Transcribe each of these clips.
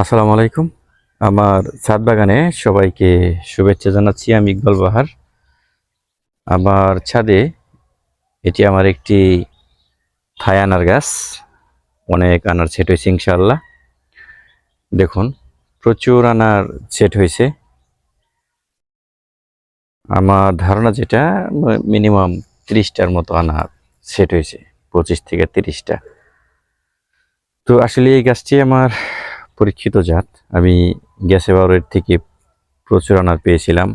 আসসালামু আলাইকুম। আমার ছাদ বাগানে সবাইকে শুভেচ্ছা জানাচ্ছি, আমি ইকবাল বাহার। আমার ছাদে এটি আমার একটি থাই আনার গাছ, অনেক আনার সেট হয়েছে ইনশাআল্লাহ। দেখুন, প্রচুর আনার সেট হয়েছে। আমার ধারণা যেটা, মিনিমাম তিরিশটার মতো আনার সেট হয়েছে, পঁচিশ থেকে তিরিশটা। তো আসলে এই গাছটি আমার পরীক্ষিত জাত। আমি গ্যাসে বাউরের থেকে প্রচুর আনার পেয়েছিলাম।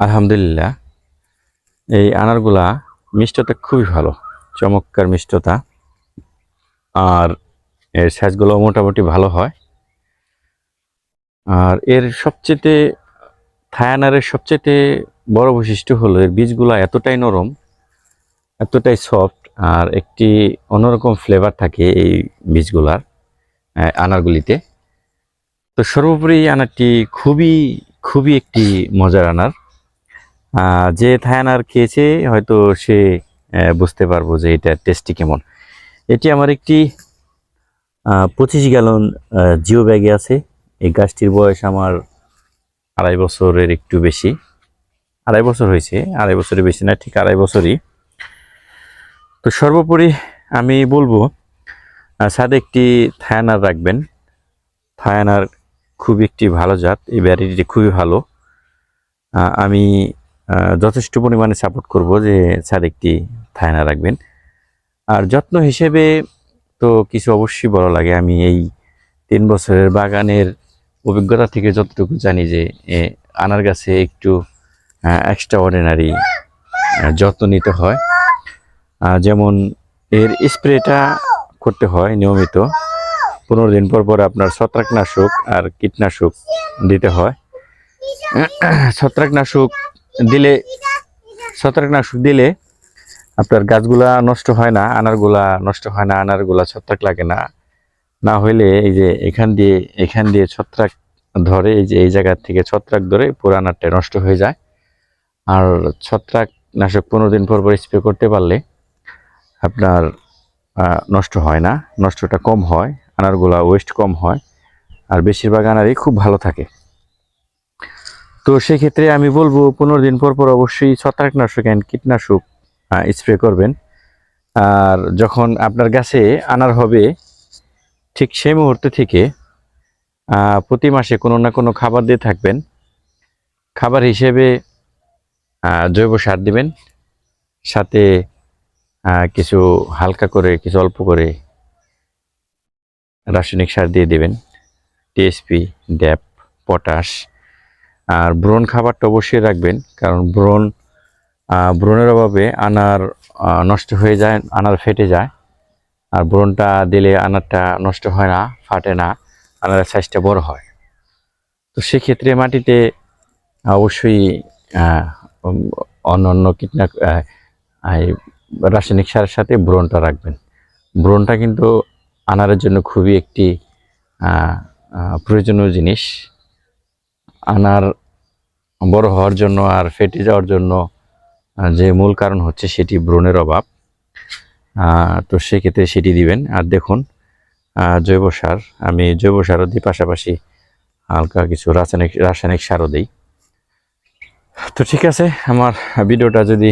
আলহামদুলিল্লাহ, এই আনারগুলা মিষ্টতা খুবই ভালো, চমৎকার মিষ্টতা। আর এর সাইজগুলো মোটামুটি ভালো হয়। আর এর সবচেয়ে থায়ানারের সবচেয়ে বড় বৈশিষ্ট্য হলো এর বীজগুলা এতটাই নরম, এতটাই সফট আর একটি অন্যরকম ফ্লেভার থাকে এই বীজগুলার। আনারগুলিতে। তো সর্বোপরি আনারটি খুবই খুবই একটি মজার আনার। যে থাই আনার খেয়েছে হয়তো সে বুঝতে পারব যে এটা টেস্টি কেমন। এটি আমার একটি পঁচিশ গ্যালন জিও ব্যাগে আছে। এই গাছটির বয়স আমার আড়াই বছরের একটু বেশি। আড়াই বছর হয়েছে, আড়াই বছরের বেশি না, ঠিক আড়াই বছরই। তো সর্বোপরি আমি বলব ছাদে একটি থায়ানার রাখবেন। থায়ানার খুব একটি ভালো জাত। এই ভ্যারাইটিটি খুবই ভালো। আমি যথেষ্ট পরিমাণে সাপোর্ট করব যে ছাদে একটি থায়ানা রাখবেন। আর যত্ন হিসেবে তো কিছু অবশ্যই বড় লাগে। আমি এই তিন বছরের বাগানের অভিজ্ঞতা থেকে যতটুকু জানি যে আনার গাছে একটু এক্সট্রা অর্ডিনারি যত্ন নিতে হয়। যেমন এর স্প্রেটা করতে হয় নিয়মিত। পনেরো দিন পর পর আপনার ছত্রাকনাশক আর কীটনাশক দিতে হয়। ছত্রাকনাশক দিলে ছত্রাকনাশক দিলে আপনার গাছগুলা নষ্ট হয় না, আনারগুলা নষ্ট হয় না, আনারগুলা ছত্রাক লাগে না। না হইলে এই যে এখান দিয়ে এখান দিয়ে ছত্রাক ধরে, এই যে এই জায়গার থেকে ছত্রাক ধরে পুরো আনারটা নষ্ট হয়ে যায়। আর ছত্রাকনাশক পনেরো দিন পর পর স্প্রে করতে পারলে আপনার নষ্ট হয় না, নষ্টটা কম হয়, আনারগুলা ওয়েস্ট কম হয়, আর বেশিরভাগ আনারই খুব ভালো থাকে। তো সেক্ষেত্রে আমি বলব, পনেরো দিন পর পর অবশ্যই ছত্রাকনাশক অ্যান্ড কীটনাশক স্প্রে করবেন। আর যখন আপনার গাছে আনার হবে, ঠিক সেই মুহূর্তে থেকে প্রতি মাসে কোনো না কোনো খাবার দিয়ে থাকবেন। খাবার হিসেবে জৈব সার দিবেন। সাথে কিছু হালকা করে, কিছু অল্প করে রাসায়নিক সার দিয়ে দেবেন। টিএসপি ড্যাপ পটাশ আর ব্রণ খাবারটা অবশ্যই রাখবেন, কারণ ব্রণ ব্রণের অভাবে আনার নষ্ট হয়ে যায়, আনার ফেটে যায়। আর ব্রণটা দিলে আনারটা নষ্ট হয় না, ফাটে না, আনারের সাইজটা বড় হয়। তো সেক্ষেত্রে মাটিতে অবশ্যই অন্য অন্য কীটনাশক রাসায়নিক সারের সাথে ব্রণটা রাখবেন। ব্রণটা কিন্তু আনারের জন্য খুবই একটি প্রয়োজনীয় জিনিস। আনার বড় হওয়ার জন্য আর ফেটে যাওয়ার জন্য যে মূল কারণ হচ্ছে সেটি ব্রণের অভাব। তো সেক্ষেত্রে সেটি দিবেন। আর দেখুন জৈব সার, আমি জৈব সারও দিই, পাশাপাশি হালকা কিছু রাসায়নিক রাসায়নিক সারও দিই। তো ঠিক আছে, আমার ভিডিওটা যদি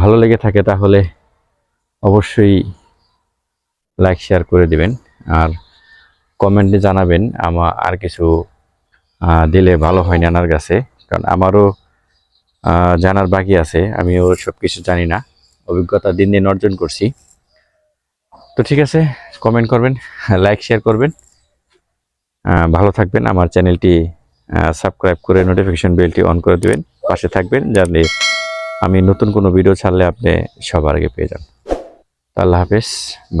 ভালো লেগে থাকে তাহলে অবশ্যই লাইক শেয়ার করে দিবেন আর কমেন্টে জানাবেন আমার আর কিছু দিলে ভালো হয় নানার কাছে। কারণ আমারও জানার বাকি আছে, আমিও সব কিছু জানি না। অভিজ্ঞতা দিন দিন অর্জন করছি। তো ঠিক আছে কমেন্ট করবেন লাইক শেয়ার করবেন। ভালো থাকবেন, আমার চ্যানেলটি সাবস্ক্রাইব করে নোটিফিকেশন বেলটি অন করে দেবেন, পাশে থাকবেন, যাতে আমি নতুন কোনো ভিডিও ছাড়লে আপনি সবার আগে পেয়ে যান। আল্লাহ হাফেজ,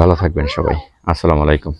ভালো থাকবেন সবাই। আসসালামু আলাইকুম।